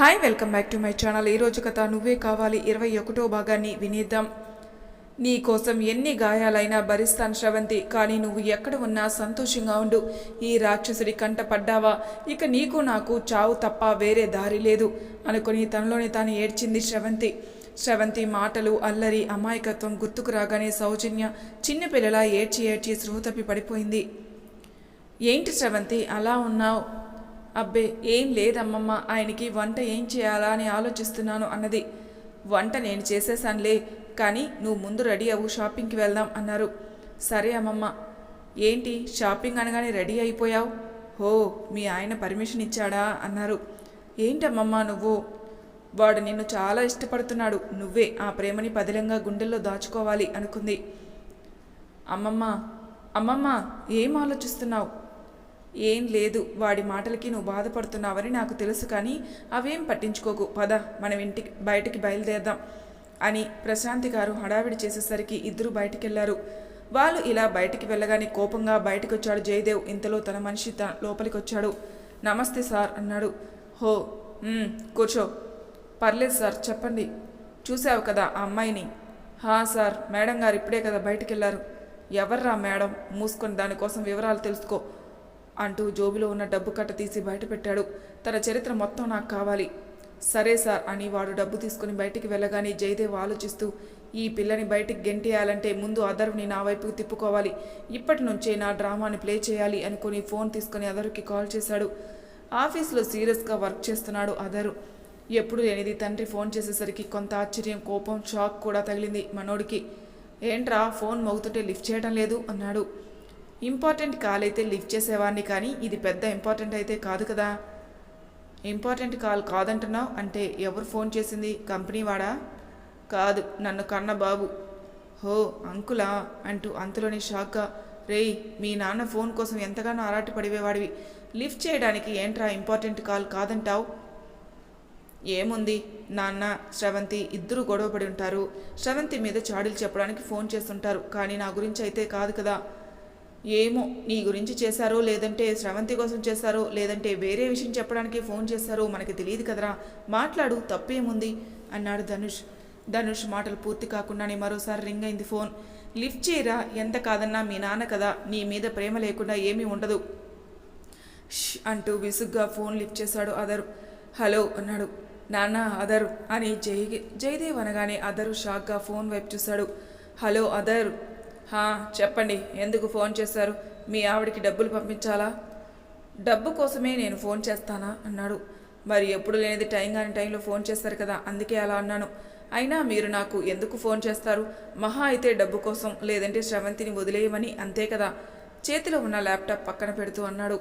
Hi welcome back to my channel ఈరోజు కథ నువ్వే కావాలి. ఇరవై ఒకటో భాగాన్ని వినేద్దాం. నీ కోసం ఎన్ని గాయాలైనా భరిస్తాను శ్రవంతి కానీ నువ్వు ఎక్కడ ఉన్నా సంతోషంగా ఉండు. ఈ రాక్షసుడి కంట పడ్డావా? ఇక నీకు నాకు చావు తప్ప వేరే దారి లేదు అనుకుని తనలోని తాను ఏడ్చింది శ్రవంతి. శ్రవంతి మాటలు అల్లరి అమాయకత్వం గుర్తుకు రాగానే సౌజన్య చిన్నపిల్లలా ఏడ్చి ఏడ్చి స్పృహ పడిపోయింది. ఏంటి శ్రవంతి అలా ఉన్నావు? అబ్బే ఏం లేదమ్మమ్మ ఆయనకి వంట ఏం చేయాలా అని ఆలోచిస్తున్నాను అన్నది. వంట నేను చేసేసానులే కానీ నువ్వు ముందు రెడీ అవ్వు షాపింగ్కి వెళ్దాం అన్నారు. సరే అమ్మమ్మ. ఏంటి షాపింగ్ అనగానే రెడీ అయిపోయావు? హో మీ ఆయన పర్మిషన్ ఇచ్చాడా? అన్నారు. ఏంటమ్మమ్మ నువ్వు? వాడు నిన్ను చాలా ఇష్టపడుతున్నాడు. నువ్వే ఆ ప్రేమని పదిలంగా గుండెల్లో దాచుకోవాలి అనుకుంది. అమ్మమ్మ అమ్మమ్మ ఏం ఆలోచిస్తున్నావు? ఏం లేదు వాడి మాటలకి నువ్వు బాధపడుతున్నావని నాకు తెలుసు కానీ అవేం పట్టించుకోకు. పద మనం ఇంటికి బయటికి బయలుదేరదాం అని ప్రశాంతి గారు హడావిడి చేసేసరికి ఇద్దరు బయటికెళ్ళారు. వాళ్ళు ఇలా బయటికి వెళ్ళగానే కోపంగా బయటకొచ్చాడు వచ్చాడు జయదేవ్. ఇంతలో తన మనిషి త లోపలికి వచ్చాడు నమస్తే సార్ అన్నాడు. హో కూర్చో. పర్లేదు సార్ చెప్పండి. చూసావు కదా ఆ అమ్మాయిని? హా సార్ మేడం గారు ఇప్పుడే కదా బయటికి వెళ్ళారు ఎవర్రా మేడం? మూసుకొని దానికోసం వివరాలు తెలుసుకో. అంటూ జోబులో ఉన్న డబ్బు కట్ట తీసి బయటపెట్టాడు. తన చరిత్ర మొత్తం నాకు కావాలి. సరే సార్ అని వాడు డబ్బు తీసుకుని బయటికి వెళ్ళగానే జయదేవ్ ఆలోచిస్తూ ఈ పిల్లని బయటికి గెంటేయాలంటే ముందు అదర్ని నా వైపుకు తిప్పుకోవాలి. ఇప్పటి నుంచే నా డ్రామాని ప్లే చేయాలి అనుకుని ఫోన్ తీసుకుని అదర్కి కాల్ చేశాడు. ఆఫీస్లో సీరియస్గా వర్క్ చేస్తున్నాడు అదరు. ఎప్పుడు లేనిది తండ్రి ఫోన్ చేసేసరికి కొంత ఆశ్చర్యం కోపం షాక్ కూడా తగిలింది మనోడికి. ఏంట్రా ఫోన్ మోగుతుంటే లిఫ్ట్ చేయడం లేదు? అన్నాడు. ఇంపార్టెంట్ కాల్ అయితే లిఫ్ట్ చేసేవాడిని కానీ ఇది పెద్ద ఇంపార్టెంట్ అయితే కాదు కదా. ఇంపార్టెంట్ కాల్ కాదంటున్నావు అంటే ఎవరు ఫోన్ చేసింది? కంపెనీ వాడా? కాదు నన్ను కన్న బాబు హో అంకులా అంటూ అంతలోని షాక్గా రేయ్ మీ నాన్న ఫోన్ కోసం ఎంతగానో ఆరాట పడివేవాడివి లిఫ్ట్ చేయడానికి ఏంట్రా ఇంపార్టెంట్ కాల్ కాదంటావు? ఏముంది? నాన్న శ్రవంతి ఇద్దరు గొడవపడి ఉంటారు. శ్రవంతి మీద చాడీలు చెప్పడానికి ఫోన్ చేస్తుంటారు. కానీ నా గురించి అయితే కాదు కదా. ఏమో నీ గురించి చేశారో లేదంటే శ్రవంతి కోసం చేశారో లేదంటే వేరే విషయం చెప్పడానికి ఫోన్ చేశారో మనకి తెలియదు కదరా. మాట్లాడు తప్పేముంది? అన్నాడు ధనుష్. ధనుష్ మాటలు పూర్తి కాకుండానే మరోసారి రింగ్ అయింది ఫోన్. లిఫ్ట్ చేయరా? ఎంత కాదన్నా మీ నాన్న కదా. నీ మీద ప్రేమ లేకుండా ఏమీ ఉండదు. ష్ అంటూ విసుగ్గా ఫోన్ లిఫ్ట్ చేశాడు అదరు. హలో అన్నాడు. నాన్న అదర్ అని జై జయదేవ్ అనగానే అదరు షాక్గా ఫోన్ వైపు చూశాడు. హలో అదర్. చెప్పండి ఎందుకు ఫోన్ చేశారు? మీ ఆవిడకి డబ్బులు పంపించాలా? డబ్బు కోసమే నేను ఫోన్ చేస్తానా? అన్నాడు. మరి ఎప్పుడు లేనిది టైం కాని టైంలో ఫోన్ చేస్తారు కదా అందుకే అలా అన్నాను. అయినా మీరు నాకు ఎందుకు ఫోన్ చేస్తారు? మహా అయితే డబ్బు కోసం లేదంటే శ్రవంతిని వదిలేయమని అంతే కదా. చేతిలో ఉన్న ల్యాప్టాప్ పక్కన పెడుతూ అన్నాడు.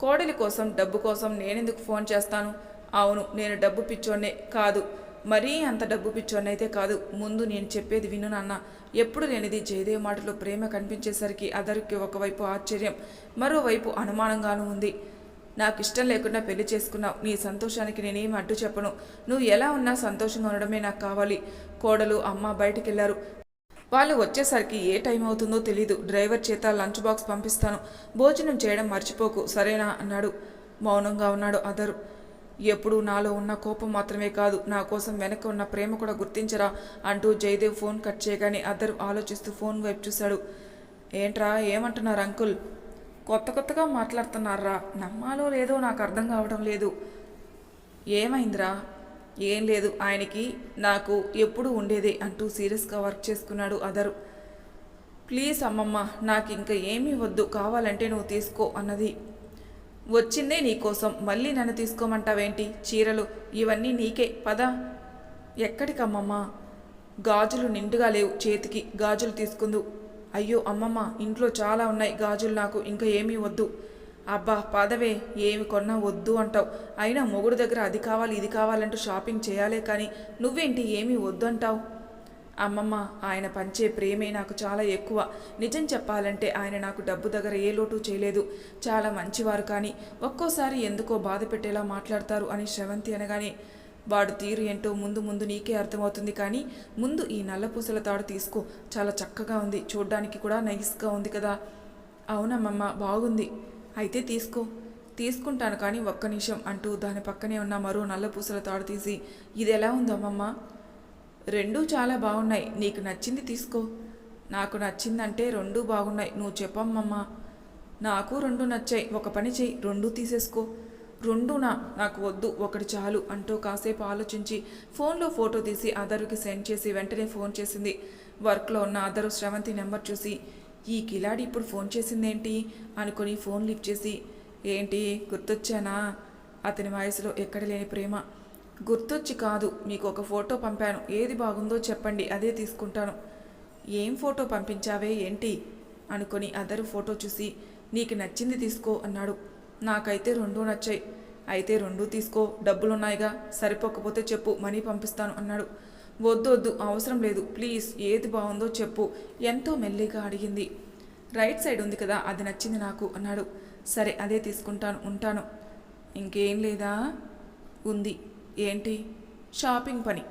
కోడలి కోసం డబ్బు కోసం నేనెందుకు ఫోన్ చేస్తాను? అవును నేను డబ్బు పిచ్చోనే కాదు. మరీ అంత డబ్బు పిచ్చోన్నైతే కాదు. ముందు నేను చెప్పేది విను నాన్న. ఎప్పుడు లేనిది జయదేవ్ మాటలో ప్రేమ కనిపించేసరికి అదరికి ఒకవైపు ఆశ్చర్యం మరోవైపు అనుమానంగానూ ఉంది. నాకు ఇష్టం లేకుండా పెళ్ళి చేసుకున్నావు. నీ సంతోషానికి నేనేం అడ్డు చెప్పను. నువ్వు ఎలా ఉన్నా సంతోషంగా ఉండడమే నాకు కావాలి. కోడలు అమ్మ బయటికి వెళ్ళారు వాళ్ళు వచ్చేసరికి ఏ టైం అవుతుందో తెలీదు. డ్రైవర్ చేత లంచ్ బాక్స్ పంపిస్తాను. భోజనం చేయడం మర్చిపోకు. సరేనా? అన్నాడు. మౌనంగా ఉన్నాడు అదరు. ఎప్పుడు నాలో ఉన్న కోపం మాత్రమే కాదు నా కోసం వెనక ఉన్న ప్రేమ కూడా గుర్తించరా అంటూ జయదేవ్ ఫోన్ కట్ చేయగానే అద్దరు ఆలోచిస్తూ ఫోన్ వైపు చూశాడు. ఏంట్రా ఏమంటున్నారు అంకుల్? కొత్త కొత్తగా మాట్లాడుతున్నారా? నమ్మాలో లేదో నాకు అర్థం కావడం లేదు. ఏమైందిరా? ఏం లేదు ఆయనకి నాకు ఎప్పుడు ఉండేదే అంటూ సీరియస్గా వర్క్ చేసుకున్నాడు అదరు. ప్లీజ్ అమ్మమ్మ నాకు ఇంకా ఏమీ వద్దు కావాలంటే నువ్వు తీసుకో అన్నది. వచ్చిందే నీకోసం మళ్ళీ నన్ను తీసుకోమంటావేంటి? చీరలు ఇవన్నీ నీకే. పద. ఎక్కడికమ్మమ్మ? గాజులు నిండుగా లేవు చేతికి. గాజులు తీసుకుందు. అయ్యో అమ్మమ్మ ఇంట్లో చాలా ఉన్నాయి గాజులు నాకు. ఇంకా ఏమీ వద్దు. అబ్బా పదవే. ఏమి కొన్నా వద్దు అంటావు. అయినా మొగుడు దగ్గర అది కావాలి ఇది కావాలంటూ షాపింగ్ చేయాలే కానీ నువ్వేంటి? ఏమీ వద్దు అంటావు అమ్మమ్మ ఆయన పంచే ప్రేమే నాకు చాలా ఎక్కువ. నిజం చెప్పాలంటే ఆయన నాకు డబ్బు దగ్గర ఏ లోటు చేయలేదు. చాలా మంచివారు కానీ ఒక్కోసారి ఎందుకో బాధ పెట్టేలా మాట్లాడతారు అని శ్రవంతి అనగానే వాడు తీరు ఏంటో ముందు ముందు నీకే అర్థమవుతుంది కానీ ముందు ఈ నల్లపూసల తాడు తీసుకో. చాలా చక్కగా ఉంది. చూడ్డానికి కూడా నైస్గా ఉంది కదా. అవునమ్మమ్మ బాగుంది. అయితే తీసుకో. తీసుకుంటాను కానీ ఒక్క నిమిషం అంటూ దాని పక్కనే ఉన్న మరో నల్ల పూసల తాడు తీసి ఇది ఎలా ఉందమ్మమ్మ? రెండూ చాలా బాగున్నాయి. నీకు నచ్చింది తీసుకో. నాకు నచ్చిందంటే రెండూ బాగున్నాయి. నువ్వు చెప్పమ్మమ్మా. నాకు రెండు నచ్చాయి. ఒక పని చెయ్యి. రెండు తీసేసుకో. రెండునా? నాకు వద్దు. ఒకటి చాలు అంటూ కాసేపు ఆలోచించి ఫోన్లో ఫోటో తీసి అదరుకి సెండ్ చేసి వెంటనే ఫోన్ చేసింది. వర్క్లో ఉన్న అదరు శ్రవంతి నెంబర్ చూసి ఈ కిలాడి ఇప్పుడు ఫోన్ చేసిందేంటి? అనుకొని ఫోన్ లిఫ్ట్ చేసి ఏంటి? గుర్తొచ్చానా? అతని వయసులో ఎక్కడ లేని ప్రేమ. గుర్తొచ్చి కాదు మీకు ఒక ఫోటో పంపాను. ఏది బాగుందో చెప్పండి అదే తీసుకుంటాను. ఏం ఫోటో పంపించావే ఏంటి? అనుకొని అదరు ఫోటో చూసి నీకు నచ్చింది తీసుకో అన్నాడు. నాకైతే రెండూ నచ్చాయి. అయితే రెండూ తీసుకో డబ్బులున్నాయిగా సరిపోకపోతే చెప్పు మనీ పంపిస్తాను అన్నాడు. వద్దు వద్దు అవసరం లేదు. ప్లీజ్ ఏది బాగుందో చెప్పు ఎంతో మెల్లిగా అడిగింది. రైట్ సైడ్ ఉంది కదా అది నచ్చింది నాకు అన్నాడు. సరే అదే తీసుకుంటాను ఉంటాను. ఇంకేం లేదా? ఉంది. ఏంటి? షాపింగ్ పని.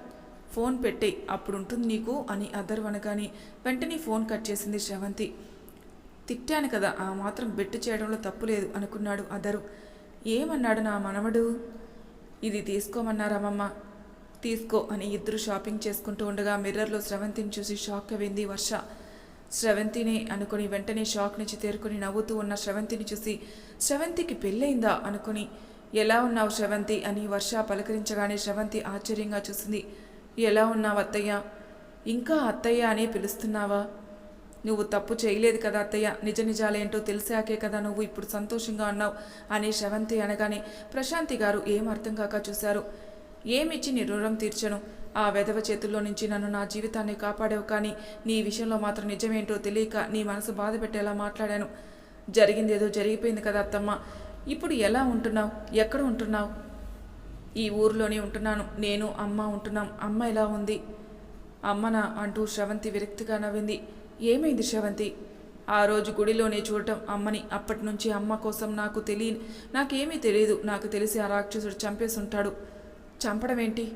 ఫోన్ పెట్టే అప్పుడు ఉంటుంది నీకు? అని అద్దరు అనగానే వెంటనే ఫోన్ కట్ చేసింది శ్రవంతి. తిట్టాను కదా ఆ మాత్రం బెట్టు చేయడంలో తప్పు లేదు అనుకున్నాడు అదరు ఏమన్నాడు నా మనవడు? ఇది తీసుకోమన్నారామమ్మ తీసుకో అని ఇద్దరు షాపింగ్ చేసుకుంటూ ఉండగా మిర్రర్లో స్రవంతిని చూసి షాక్ అయింది వర్ష. స్రవంతిని అనుకుని వెంటనే షాక్ నుంచి తేరుకొని నవ్వుతూ ఉన్న స్రవంతిని చూసి స్రవంతికి పెళ్ళయిందా? అనుకుని ఎలా ఉన్నావు శ్రవంతి? అని వర్ష పలకరించగానే శ్రవంతి ఆశ్చర్యంగా చూసింది. ఎలా ఉన్నావు అత్తయ్య? ఇంకా అత్తయ్య అనే పిలుస్తున్నావా? నువ్వు తప్పు చేయలేదు కదా అత్తయ్య. నిజ నిజాలేంటో తెలిసాకే కదా నువ్వు ఇప్పుడు సంతోషంగా అన్నావు అని శ్రవంతి అనగానే ప్రశాంతి గారు ఏం అర్థం కాక చూశారు. ఏమిచ్చి నీ రుణం తీర్చను? ఆ వెధవ చేతుల్లో నుంచి నన్ను నా జీవితాన్ని కాపాడావు కానీ నీ విషయంలో మాత్రం నిజమేంటో తెలియక నీ మనసు బాధ పెట్టేలా మాట్లాడాను. జరిగిందేదో జరిగిపోయింది కదా అత్తమ్మ. ఇప్పుడు ఎలా ఉంటున్నావు? ఎక్కడ ఉంటున్నావు? ఈ ఊర్లోనే ఉంటున్నాను. నేను అమ్మ ఉంటున్నాం. అమ్మ ఎలా ఉంది? అమ్మనా అంటూ శ్రవంతి విరక్తిగా నవ్వింది. ఏమైంది శ్రవంతి? ఆ రోజు గుడిలోనే చూడటం అమ్మని. అప్పటి నుంచి అమ్మ కోసం నాకు తెలియ నాకేమీ తెలియదు నాకు తెలిసి ఆ రాక్షసుడు చంపేసుంటాడు. చంపడం ఏంటి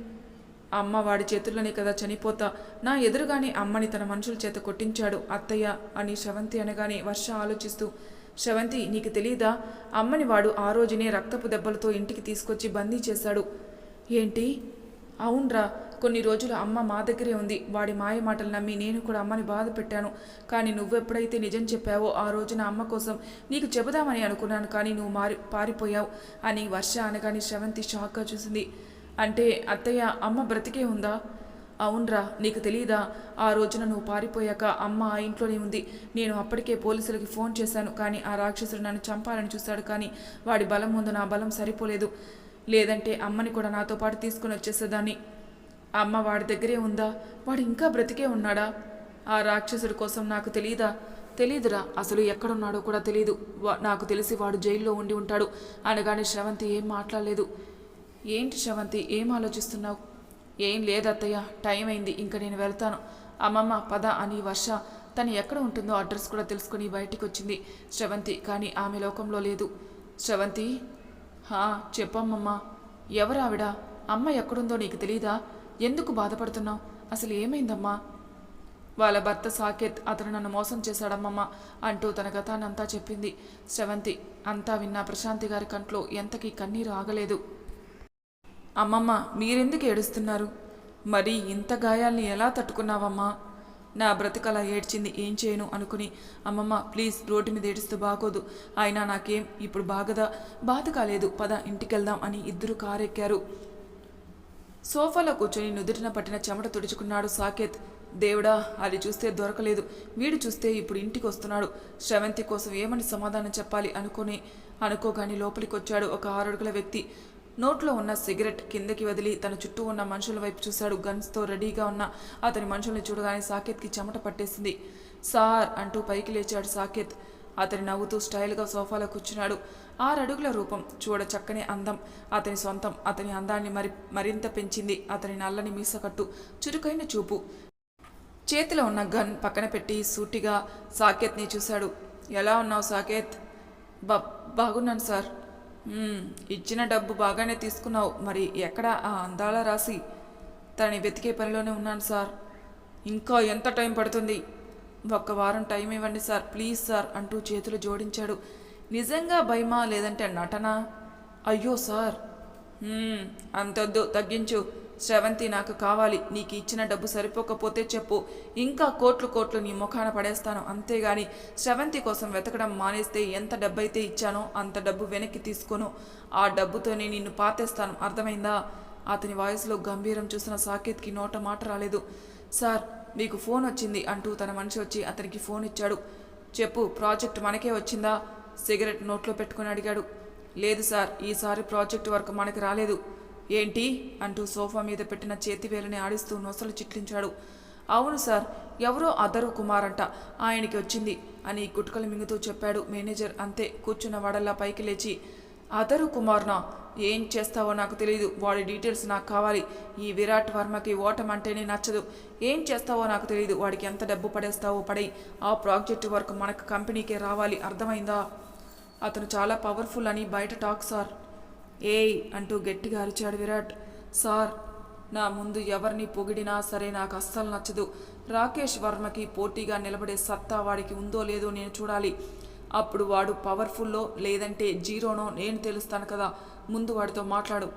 అమ్మ వాడి చేతుల్లోనే కదా చనిపోతా. నా ఎదురుగానే అమ్మని తన మనుషుల చేత కొట్టించాడు అత్తయ్య అని శ్రవంతి అనగానే వర్ష ఆలోచిస్తూ శవంతి నీకు తెలియదా అమ్మని వాడు ఆ రోజునే రక్తపు దెబ్బలతో ఇంటికి తీసుకొచ్చి బందీ చేశాడు. ఏంటి? అవునరా కొన్ని రోజులు అమ్మ మా దగ్గరే ఉంది. వాడి మాయ మాటలు నమ్మి నేను కూడా అమ్మని బాధ పెట్టాను. కానీ నువ్వెప్పుడైతే నిజం చెప్పావో ఆ రోజున అమ్మ కోసం నీకు చెబుదామని అనుకున్నాను కానీ నువ్వు మారి పారిపోయావు అని వర్ష అనగానే శ్రవంతి షాక్గా చూసింది. అంటే అత్తయ్య అమ్మ బ్రతికే ఉందా? అవునరా నీకు తెలియదా ఆ రోజున నువ్వు పారిపోయాక అమ్మ ఆ ఇంట్లోనే ఉంది. నేను అప్పటికే పోలీసులకి ఫోన్ చేశాను కానీ ఆ రాక్షసుడు నన్ను చంపాలని చూశాడు కానీ వాడి బలం ముందు నా బలం సరిపోలేదు. లేదంటే అమ్మని కూడా నాతో పాటు తీసుకుని వచ్చేసేదాన్ని. అమ్మ వాడి దగ్గరే ఉందా? వాడు ఇంకా బ్రతికే ఉన్నాడా? ఆ రాక్షసుడి కోసం నాకు తెలియదా తెలీదురా అసలు ఎక్కడున్నాడో కూడా తెలీదు. వా- నాకు తెలిసి వాడు జైల్లో ఉండి ఉంటాడు. అనగానే శ్రవంతి ఏం మాట్లాడలేదు. ఏంటి శ్రవంతి ఏం ఆలోచిస్తున్నావు? ఏం లేదత్తయ్య టైం అయింది ఇంకా నేను వెళ్తాను. అమ్మమ్మ పద అని వర్ష తను ఎక్కడ ఉంటుందో అడ్రస్ కూడా తెలుసుకుని బయటికి వచ్చింది శ్రవంతి కానీ ఆమె లోకంలో లేదు. శ్రవంతి? హా చెప్పమ్మమ్మ. ఎవరావిడ? అమ్మ ఎక్కడుందో నీకు తెలీదా? ఎందుకు బాధపడుతున్నావు? అసలు ఏమైందమ్మా? వాళ్ళ భర్త సాకేత్ అతను నన్ను మోసం చేశాడమ్మమ్మ అంటూ తన గతాన్నంతా చెప్పింది. శ్రవంతి అంతా విన్న ప్రశాంతి గారి కంట్లో ఎంతకీ కన్నీరు ఆగలేదు. అమ్మమ్మ మీరెందుకు ఏడుస్తున్నారు? మరి ఇంత గాయాల్ని ఎలా తట్టుకున్నావమ్మా? నా బ్రతికలా ఏడ్చింది ఏం చేయను అనుకుని అమ్మమ్మ ప్లీజ్ రోడ్డు మీద ఏడుస్తూ బాగోదు. అయినా నాకేం ఇప్పుడు బాగదా? బాధ కాలేదు పద ఇంటికెళ్దాం అని ఇద్దరు కారెక్కారు. సోఫాలో కూర్చొని నుదుటిన పట్టిన చెమట తుడుచుకున్నాడు సాకేత్. దేవుడా అది చూస్తే దొరకలేదు. వీడు చూస్తే ఇప్పుడు ఇంటికి వస్తున్నాడు శ్రవంతి కోసం ఏమని సమాధానం చెప్పాలి అనుకుని అనుకోగాని లోపలికి వచ్చాడు ఒక ఆరడుగుల వ్యక్తి. నోట్లో ఉన్న సిగరెట్ కిందకి వదిలి తన చుట్టూ ఉన్న మనుషుల వైపు చూశాడు. గన్స్తో రెడీగా ఉన్న అతని మనుషుల్ని చూడగానే సాకేత్కి చెమట పట్టేసింది. సార్ అంటూ పైకి లేచాడు సాకేత్. అతని నవ్వుతూ స్టైల్గా సోఫాలో కూర్చున్నాడు. ఆరడుగుల రూపం. చూడ చక్కని అందం. అతని సొంతం. అతని అందాన్ని మరి మరింత పెంచింది. అతని నల్లని మీసకట్టు చురుకైన చూపు. చేతిలో ఉన్న గన్ పక్కన పెట్టి సూటిగా సాకేత్ని చూశాడు. ఎలా ఉన్నావు సాకేత్? బా బాగున్నాను సార్. ఇచ్చిన డబ్బు బాగానే తీసుకున్నావు. మరి ఎక్కడ ఆ అందాల రాసి తనని వెతికే పనిలోనే ఉన్నాను సార్. ఇంకా ఎంత టైం పడుతుంది? ఒక్క వారం టైం ఇవ్వండి సార్. ప్లీజ్ సార్ అంటూ చేతులు జోడించాడు. నిజంగా భయమా లేదంటే నటనా? అయ్యో సార్. అంతొద్దు తగ్గించు. శ్రవంతి నాకు కావాలి నీకు ఇచ్చిన డబ్బు సరిపోకపోతే చెప్పు. ఇంకా కోట్లు కోట్లు నీ ముఖాన పడేస్తాను. అంతేగాని శ్రవంతి కోసం వెతకడం మానేస్తే ఎంత డబ్బు అయితే ఇచ్చానో అంత డబ్బు వెనక్కి తీసుకోను. ఆ డబ్బుతోనే నిన్ను పాతేస్తాను. అర్థమైందా? అతని వాయిస్లో గంభీరం చూసిన సాకేత్కి నోట మాట రాలేదు. సార్ మీకు ఫోన్ వచ్చింది అంటూ తన మనిషి వచ్చి అతనికి ఫోన్ ఇచ్చాడు. చెప్పు ప్రాజెక్ట్ మనకే వచ్చిందా? సిగరెట్ నోట్లో పెట్టుకుని అడిగాడు. లేదు సార్ ఈసారి ప్రాజెక్ట్ వర్క్ మనకి రాలేదు. ఏంటి? అంటూ సోఫా మీద పెట్టిన చేతివేలని ఆడిస్తూ నొసలు చిట్లించాడు. అవును సార్ ఎవరో అదరు కుమార్ అంట ఆయనకి వచ్చింది అని గుట్కలు మింగుతూ చెప్పాడు మేనేజర్. అంతే కూర్చున్న వాడల్లా పైకి లేచి అదరు కుమార్నా? ఏం చేస్తావో నాకు తెలియదు వాడి డీటెయిల్స్ నాకు కావాలి. ఈ విరాట్ వర్మకి ఓటం అంటేనే నచ్చదు. ఏం చేస్తావో నాకు తెలియదు వాడికి ఎంత డబ్బు పడేస్తావో పడై ఆ ప్రాజెక్ట్ వర్క్ మనకు కంపెనీకే రావాలి. అర్థమైందా? అతను చాలా పవర్ఫుల్ అని బయట టాక్ సార్. ఏయ్ అంటూ గట్టిగా అరిచాడు విరాట్. సార్ నా ముందు ఎవరిని పొగిడినా సరే నాకు అస్సలు నచ్చదు. రాకేష్ వర్మకి పోటీగా నిలబడే సత్తా వాడికి ఉందో లేదో నేను చూడాలి. అప్పుడు వాడు పవర్ఫుల్లో లేదంటే జీరోనో నేను తెలుస్తాను కదా. ముందు వాడితో మాట్లాడు.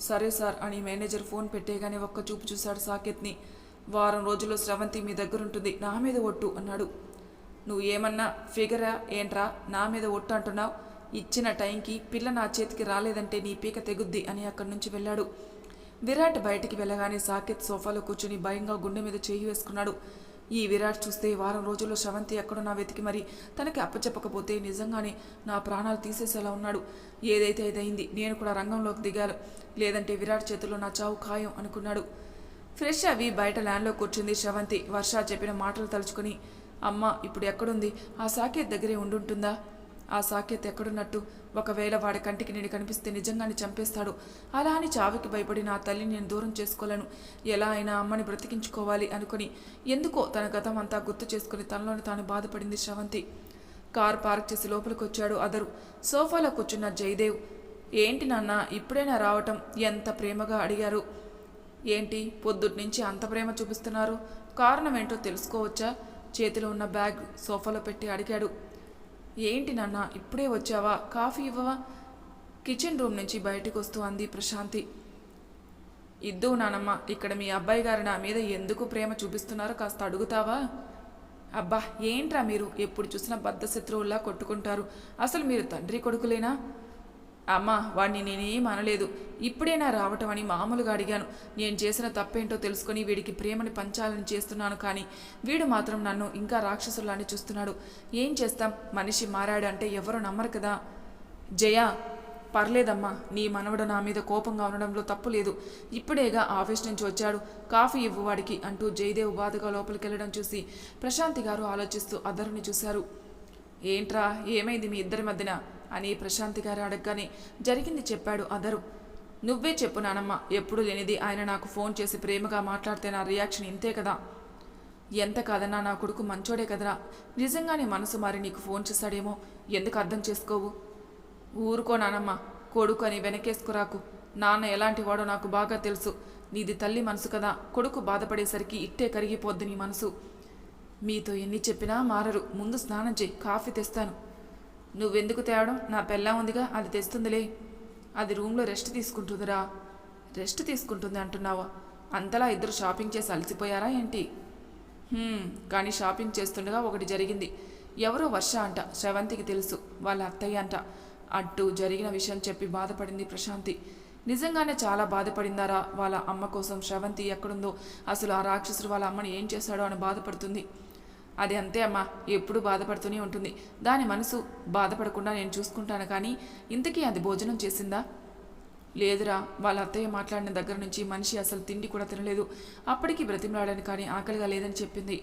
సరే సార్ అని మేనేజర్ ఫోన్ పెట్టేగానే ఒక్క చూపు చూశాడు సాకేత్ని. వారం రోజుల్లో స్రవంతి మీ దగ్గరుంటుంది. నా మీద ఒట్టు అన్నాడు. నువ్వు ఏమన్నా ఫిగరా ఏంట్రా? నా మీద ఒట్టు అంటున్నావు? ఇచ్చిన టైంకి పిల్ల నా చేతికి రాలేదంటే నీ పీక తెగుద్ది అని అక్కడి నుంచి వెళ్ళాడు. విరాట్ బయటికి వెళ్ళగానే సాకేత్ సోఫాలో కూర్చుని భయంగా గుండె మీద చేయి వేసుకున్నాడు. ఈ విరాట్ చూస్తే వారం రోజుల్లో శ్రవంతి ఎక్కడున్నా వెతికి మరి తనకి అప్పచెప్పకపోతే నిజంగానే నా ప్రాణాలు తీసేసేలా ఉన్నాడు. ఏదైతే ఇదైంది నేను కూడా రంగంలోకి దిగాను లేదంటే విరాట్ చేతిలో నా చావు ఖాయం అనుకున్నాడు. ఫ్రెష్ అవి బయట ల్యాండ్లో కూర్చుంది శ్రవంతి వర్ష చెప్పిన మాటలు తలుచుకుని అమ్మ ఇప్పుడు ఎక్కడుంది? ఆ సాకేత్ దగ్గరే ఉండుంటుందా? ఆ సాకేత్ ఎక్కడున్నట్టు? ఒకవేళ వాడి కంటికి నేను కనిపిస్తే నిజంగానే చంపేస్తాడు. అలా అని చావుకి భయపడి నా తల్లిని నేను దూరం చేసుకోలేను. ఎలా అయినా అమ్మని బ్రతికించుకోవాలి అనుకుని ఎందుకో తన గతం అంతా గుర్తు చేసుకుని తనలోని తాను బాధపడింది శ్రవంతి. కార్ పార్క్ చేసి లోపలికి వచ్చాడు అదరు. సోఫాలో కూర్చున్న జయదేవ్ ఏంటి నాన్న ఇప్పుడైనా రావటం ఎంత ప్రేమగా? అడిగారు. ఏంటి పొద్దుటి నుంచి అంత ప్రేమ చూపిస్తున్నారు? కారణం ఏంటో తెలుసుకోవచ్చా? చేతిలో ఉన్న బ్యాగ్ సోఫాలో పెట్టి అడిగాడు. ఏంటి నాన్న ఇప్పుడే వచ్చావా? కాఫీ ఇవ్వవా? కిచెన్ రూమ్ నుంచి బయటకు వస్తూ అంది ప్రశాంతి. ఇద్దు నానమ్మ ఇక్కడ మీ అబ్బాయి గారు నా మీద ఎందుకు ప్రేమ చూపిస్తున్నారో కాస్త అడుగుతావా? అబ్బా ఏంట్రా మీరు? ఎప్పుడు చూసినా బద్ధ శత్రువులా కొట్టుకుంటారు. అసలు మీరు తండ్రి కొడుకులేనా? అమ్మా వాడిని నేనేం అనలేదు. ఇప్పుడేనా రావటం అని మామూలుగా అడిగాను. నేను చేసిన తప్పేంటో తెలుసుకొని వీడికి ప్రేమని పంచాలని చేస్తున్నాను కానీ వీడు మాత్రం నన్ను ఇంకా రాక్షసులాని చూస్తున్నాడు. ఏం చేస్తాం? మనిషి మారాడు అంటే ఎవరు నమ్మరు కదా. జయ పర్లేదమ్మా నీ మనవడు నా మీద కోపంగా ఉండడంలో తప్పు లేదు. ఇప్పుడేగా ఆఫీస్ నుంచి వచ్చాడు. కాఫీ ఇవ్వు వాడికి అంటూ జయదేవ్ బాధగా లోపలికి వెళ్ళడం చూసి ప్రశాంతి గారు ఆలోచిస్తూ అద్దరిని చూశారు. ఏంట్రా ఏమైంది మీ ఇద్దరి మధ్యన? అని ప్రశాంతి గారు అడగగానే జరిగింది చెప్పాడు అదరు. నువ్వే చెప్పు నానమ్మ ఎప్పుడు లేనిది ఆయన నాకు ఫోన్ చేసి ప్రేమగా మాట్లాడితే నా రియాక్షన్ ఇంతే కదా? ఎంత కాదన్నా నా కొడుకు మంచోడే కదరా? నిజంగానే మనసు మారి నీకు ఫోన్ చేశాడేమో ఎందుకు అర్థం చేసుకోవు? ఊరుకో నానమ్మ కొడుకు అని వెనకేసుకురాకు. నాన్న ఎలాంటి వాడో నాకు బాగా తెలుసు. నీది తల్లి మనసు కదా కొడుకు బాధపడేసరికి ఇట్టే కరిగిపోద్ది నీ మనసు. మీతో ఎన్ని చెప్పినా మారరు. ముందు స్నానం చేయి. కాఫీ తెస్తాను. నువ్వెందుకు తేవడం? నా పెళ్ళా ఉందిగా. అది తెస్తుందిలే. అది రూమ్లో రెస్ట్ తీసుకుంటుందిరా. రెస్ట్ తీసుకుంటుంది అంటున్నావా? అంతలా ఇద్దరు షాపింగ్ చేసి అలసిపోయారా ఏంటి? కానీ షాపింగ్ చేస్తుండగా ఒకటి జరిగింది. ఎవరో వర్ష అంట. శ్రవంతికి తెలుసు. వాళ్ళ అత్తయ్య అంట. అట్టు జరిగిన విషయం చెప్పి బాధపడింది ప్రశాంతి. నిజంగానే చాలా బాధపడిందారా? వాళ్ళ అమ్మ కోసం శ్రవంతి ఎక్కడుందో? అసలు ఆ రాక్షసుడు వాళ్ళ అమ్మని ఏం చేశాడో అని బాధపడుతుంది. అది అంతే అమ్మా ఎప్పుడూ బాధపడుతూనే ఉంటుంది. దాని మనసు బాధపడకుండా నేను చూసుకుంటాను కానీ ఇంతకీ అది భోజనం చేసిందా? లేదురా వాళ్ళ అత్తయ్య మాట్లాడిన దగ్గర నుంచి మనిషి అసలు తిండి కూడా తినలేదు. అప్పటికి బ్రతిమలాడని కానీ ఆకలిగా లేదని చెప్పింది.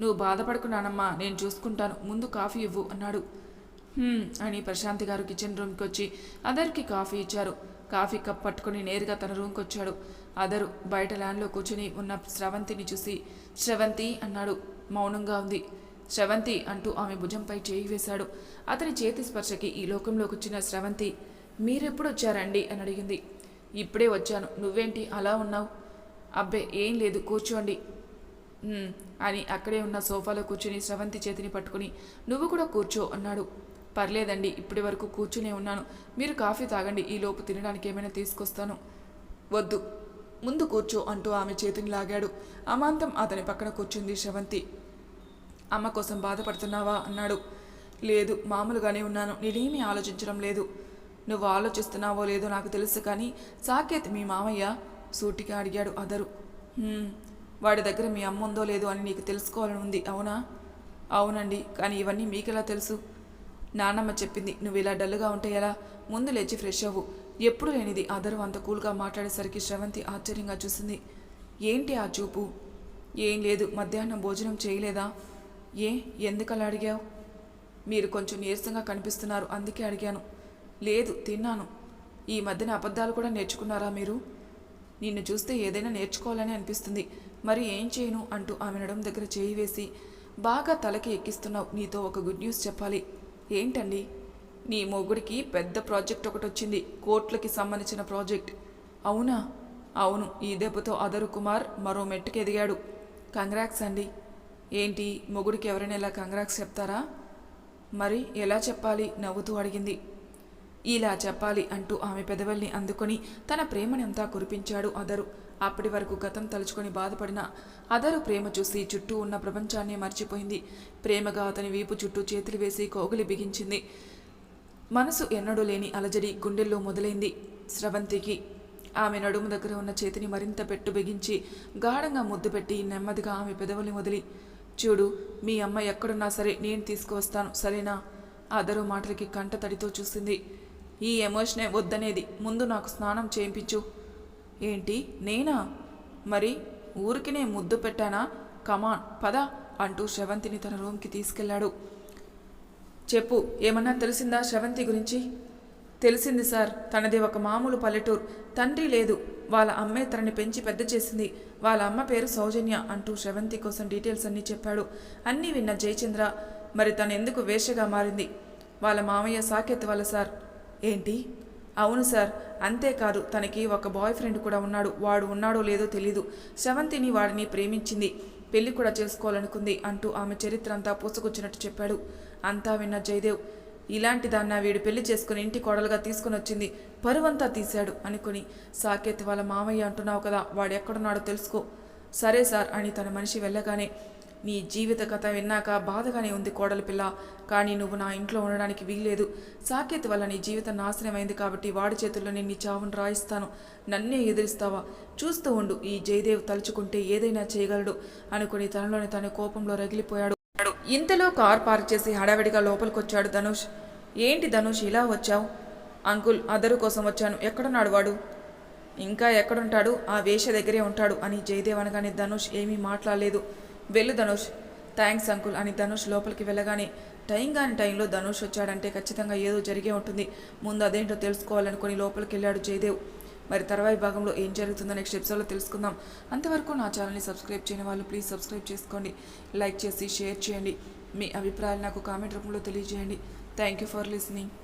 నువ్వు బాధపడుకున్నానమ్మా నేను చూసుకుంటాను ముందు కాఫీ ఇవ్వు అన్నాడు. అని ప్రశాంతి గారు కిచెన్ రూమ్కి వచ్చి అదర్కి కాఫీ ఇచ్చారు. కాఫీ కప్ పట్టుకొని నేరుగా తన రూమ్కి వచ్చాడు అదరు బయట ల్యాండ్లో కూర్చుని ఉన్న స్రవంతిని చూసి స్రవంతి అన్నాడు. మౌనంగా ఉంది. స్రవంతి అంటూ ఆమె భుజంపై చేయి వేశాడు. అతని చేతి స్పర్శకి ఈ లోకంలోకి వచ్చిన స్రవంతి మీరెప్పుడు వచ్చారండి? అని అడిగింది. ఇప్పుడే వచ్చాను. నువ్వేంటి? అలా ఉన్నావు? అబ్బే ఏం లేదు. కూర్చోండి. అని అక్కడే ఉన్న సోఫాలో కూర్చుని స్రవంతి చేతిని పట్టుకుని నువ్వు కూడా కూర్చో అన్నాడు. పర్లేదండి ఇప్పటి వరకు కూర్చునే ఉన్నాను. మీరు కాఫీ తాగండి ఈ లోపు తినడానికి ఏమైనా తీసుకొస్తాను. వద్దు. ముందు కూర్చో అంటూ ఆమె చేతిని లాగాడు. అమాంతం అతని పక్కన కూర్చుంది శవంతి అమ్మ కోసం బాధపడుతున్నావా? అన్నాడు. లేదు మామూలుగానే ఉన్నాను. నేనేమీ ఆలోచించడం లేదు. నువ్వు ఆలోచిస్తున్నావో లేదో నాకు తెలుసు కానీ సాకేత్ మీ మామయ్య? సూటిగా అడిగాడు అదరు. వాడి దగ్గర మీ అమ్మ ఉందో లేదో అని నీకు తెలుసుకోవాలని ఉంది అవునా? అవునండి కానీ ఇవన్నీ మీకెలా తెలుసు? నానమ్మ చెప్పింది నువ్వు ఇలా డల్గా ఉంటే ఎలా? ముందు లేచి ఫ్రెష్ అవ్వు. ఎప్పుడు లేనిది అదరు అంత కూల్గా మాట్లాడేసరికి శ్రవంతి ఆశ్చర్యంగా చూసింది. ఏంటి ఆ చూపు? ఏం లేదు మధ్యాహ్నం భోజనం చేయలేదా? ఏ ఎందుకలా అడిగావు? మీరు కొంచెం నీరసంగా కనిపిస్తున్నారు అందుకే అడిగాను. లేదు తిన్నాను. ఈ మధ్యన అబద్ధాలు కూడా నేర్చుకున్నారా మీరు? నిన్ను చూస్తే ఏదైనా నేర్చుకోవాలని అనిపిస్తుంది. మరి ఏం చేయను? అంటూ ఆమె నడుం దగ్గర చేయి వేసి బాగా తలకి ఎక్కిస్తున్నావు నీతో ఒక గుడ్ న్యూస్ చెప్పాలి. ఏంటండి? నీ మొగుడికి పెద్ద ప్రాజెక్ట్ ఒకటి వచ్చింది కోట్లకి సంబంధించిన ప్రాజెక్ట్. అవునా? అవును ఈ దెబ్బతో అదరు కుమార్ మరో మెట్టుకు ఎదిగాడు కంగ్రాక్స్ అండి. ఏంటి మొగుడికి ఎవరైనా ఇలా కంగ్రాక్స్ చెప్తారా? మరి ఎలా చెప్పాలి? నవ్వుతూ అడిగింది. ఇలా చెప్పాలి అంటూ ఆమె పెదవుల్ని అందుకొని తన ప్రేమనంతా కురిపించాడు అదరు. అప్పటి వరకు గతం తలుచుకొని బాధపడిన అదరు ప్రేమ చూసి చుట్టూ ఉన్న ప్రపంచాన్ని మర్చిపోయింది. ప్రేమగా అతని వీపు చుట్టూ చేతులు వేసి కోగులి బిగించింది. మనసు ఎన్నడూ లేని అలజడి గుండెల్లో మొదలైంది. స్రవంతికి ఆమె నడుము దగ్గర ఉన్న చేతిని మరింత పెట్టు బిగించి గాఢంగా ముద్దు పెట్టి నెమ్మదిగా ఆమె పెదవుల్ని వదిలి చూడు మీ అమ్మ ఎక్కడున్నా సరే నేను తీసుకువస్తాను సరేనా? అదరు మాటలకి కంట తడితో చూసింది. ఈ ఎమోషనే వద్దనేది. ముందు నాకు స్నానం చేయించు ఏంటి? నేనా? మరి ఊరికినే ముద్దు పెట్టానా? కమాన్ పద అంటూ శ్రవంతిని తన రూమ్కి తీసుకెళ్ళాడు చెప్పు ఏమన్నా తెలిసిందా శ్రవంతి గురించి? తెలిసింది సార్ తనది ఒక మామూలు పల్లెటూరు. తండ్రి లేదు వాళ్ళ అమ్మే తనని పెంచి పెద్ద చేసింది. వాళ్ళ అమ్మ పేరు సౌజన్య అంటూ శ్రవంతి కోసం డీటెయిల్స్ అన్నీ చెప్పాడు. అన్నీ విన్న జయచంద్ర మరి తను ఎందుకు వేషగా మారింది? వాళ్ళ మామయ్య సాకేత్ వల్ల సార్. ఏంటి? అవును సార్ అంతేకాదు తనకి ఒక బాయ్ ఫ్రెండ్ కూడా ఉన్నాడు. వాడు ఉన్నాడో లేదో తెలీదు. శవంతిని వాడిని ప్రేమించింది. పెళ్ళి కూడా చేసుకోవాలనుకుంది అంటూ ఆమె చరిత్ర అంతా పూసుకొచ్చినట్టు చెప్పాడు. అంతా విన్న జయదేవ్ ఇలాంటి దాన్న వీడు పెళ్ళి చేసుకుని ఇంటి కోడలుగా తీసుకుని వచ్చింది. పరువంతా తీశాడు అనుకుని సాకేత్ వాళ్ళ మామయ్య అంటున్నావు కదా వాడు ఎక్కడున్నాడో తెలుసుకో. సరే సార్ అని తన మనిషి వెళ్ళగానే నీ జీవిత కథ విన్నాక బాధగానే ఉంది కోడలి పిల్ల. కానీ నువ్వు నా ఇంట్లో ఉండడానికి వీల్లేదు. సాకేత్ వల్ల నీ జీవితం నాశనమైంది కాబట్టి వాడి చేతుల్లోనే నీ చావును రాయిస్తాను. నన్నే ఎదిరిస్తావా? చూస్తూ ఉండు ఈ జయదేవ్ తలుచుకుంటే ఏదైనా చేయగలడు అనుకుని తనలోని తన కోపంలో రగిలిపోయాడు. ఇంతలో కార్ పార్క్ చేసి హడావిడిగా లోపలికొచ్చాడు ధనుష్. ఏంటి ధనుష్ ఇలా వచ్చావు? అంకుల్ అదరు కోసం వచ్చాను. ఎక్కడున్నాడు వాడు? ఇంకా ఎక్కడుంటాడు? ఆ వేష దగ్గరే ఉంటాడు అని జయదేవ్ అనగానే ధనుష్ ఏమీ మాట్లాడలేదు. వెళ్ళు ధనుష్. థ్యాంక్స్ అంకుల్ అని ధనుష్ లోపలికి వెళ్ళగానే టైం కాని టైంలో ధనుష్ వచ్చాడంటే ఖచ్చితంగా ఏదో జరిగే ఉంటుంది. ముందు అదేంటో తెలుసుకోవాలనుకుని లోపలికి వెళ్ళాడు జయదేవ్. మరి తర్వాయి భాగంలో ఏం జరుగుతుందో నెక్స్ట్ ఎపిసోడ్లో తెలుసుకుందాం. అంతవరకు నా ఛానల్ని సబ్స్క్రైబ్ చేయని వాళ్ళు ప్లీజ్ సబ్స్క్రైబ్ చేసుకోండి. లైక్ చేసి షేర్ చేయండి. మీ అభిప్రాయాలు నాకు కామెంట్ రూపంలో తెలియజేయండి. Thank you for listening